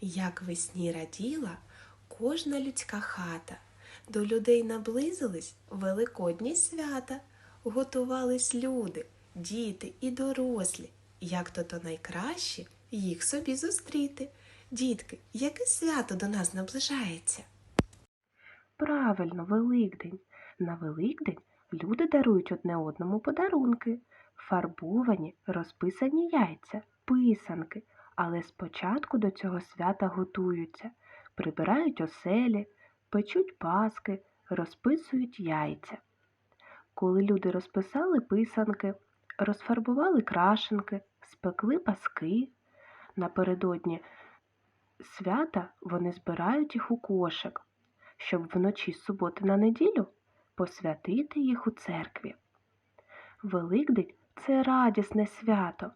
Як весні раділа кожна людська хата, до людей наблизились великодні свята, готувались люди, діти і дорослі. Як то то найкраще їх собі зустріти. Дітки, яке свято до нас наближається? Правильно, Великдень. На Великдень люди дарують одне одному подарунки, фарбовані, розписані яйця, писанки, але спочатку до цього свята готуються, прибирають оселі, печуть паски, розписують яйця. Коли люди розписали писанки, розфарбували крашенки, спекли паски, напередодні свята вони збирають їх у кошик щоб вночі з суботи на неділю посвятити їх у церкві. Великдень це радісне свято.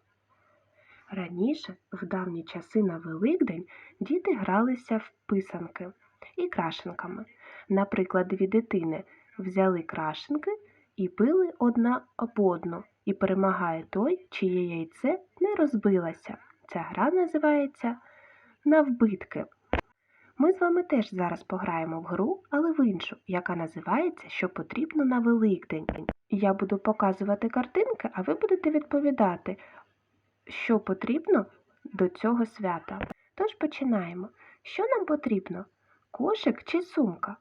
Раніше, в давні часи на Великдень, діти гралися в писанки і крашенками. Наприклад, дві дитини взяли крашенки і пили одна об одну, і перемагає той, чиє яйце не розбилося. Ця гра називається навбитки. Ми з вами теж зараз пограємо в гру, але в іншу, яка називається Що потрібно на Великдень. Я буду показувати картинки, а ви будете відповідати, що потрібно до цього свята. Тож починаємо. Що нам потрібно? Кошик чи сумка?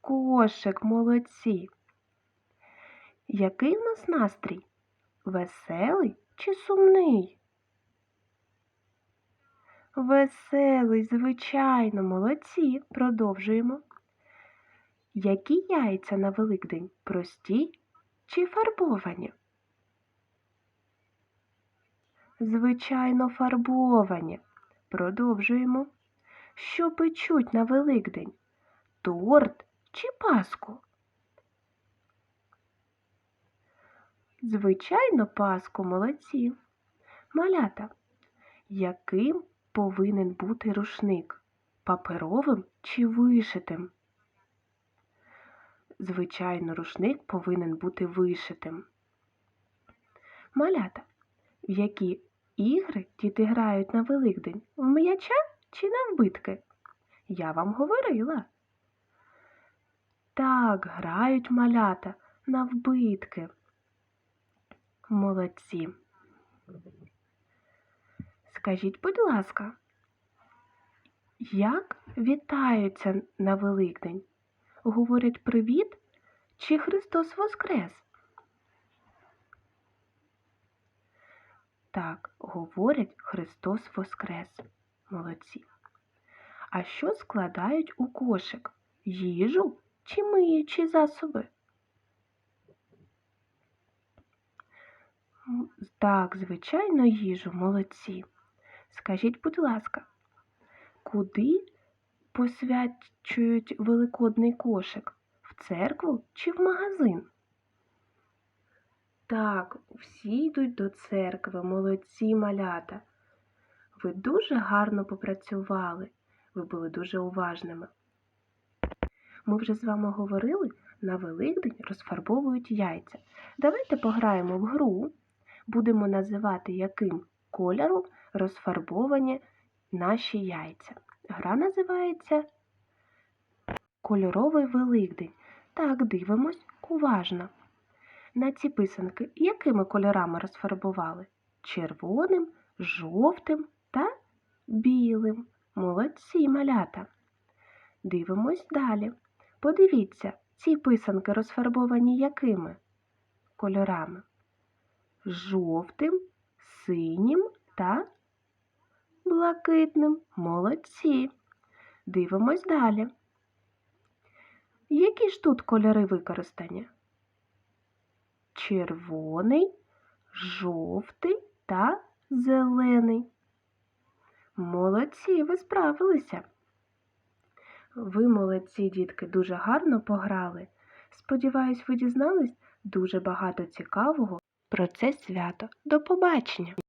Кошик, молодці. Який в нас настрій? Веселий чи сумний? Веселий, звичайно, молодці. Продовжуємо. Які яйця на Великдень? Прості чи фарбовані? Звичайно, фарбовані. Продовжуємо. Що печуть на Великдень? Торт чи паску? Звичайно, паску, молодці. Малята. Яким повинен бути рушник? Паперовим чи вишитим? Звичайно, рушник повинен бути вишитим. Малята, в які ігри діти грають на Великдень? В м'яча чи на вбитки? Я вам говорила. Так, грають малята на вбитки. Молодці. Скажіть, будь ласка, як вітаються на Великдень? Говорять привіт чи Христос Воскрес? Так, говорять Христос Воскрес. Молодці. А що складають у кошик? Їжу чи миючі засоби? Так, звичайно, їжу, молодці. Скажіть, будь ласка, куди посвячують великодний кошик? В церкву чи в магазин? Так, всі йдуть до церкви, молодці малята. Ви дуже гарно попрацювали, ви були дуже уважними. Ми вже з вами говорили, на Великдень розфарбовують яйця. Давайте пограємо в гру, будемо називати, яким кольором розфарбовані наші яйця. Гра називається Кольоровий Великдень. Так, дивимось уважно. На ці писанки якими кольорами розфарбували? Червоним, жовтим та білим. Молодці малята. Дивимось далі. Подивіться, ці писанки розфарбовані якими кольорами? Жовтим, синім та блакитним. Молодці. Дивимось далі. Які ж тут кольори використані? Червоний, жовтий та зелений. Молодці, ви справилися. Ви, молодці, дітки, дуже гарно пограли. Сподіваюсь, ви дізнались дуже багато цікавого про це свято. До побачення!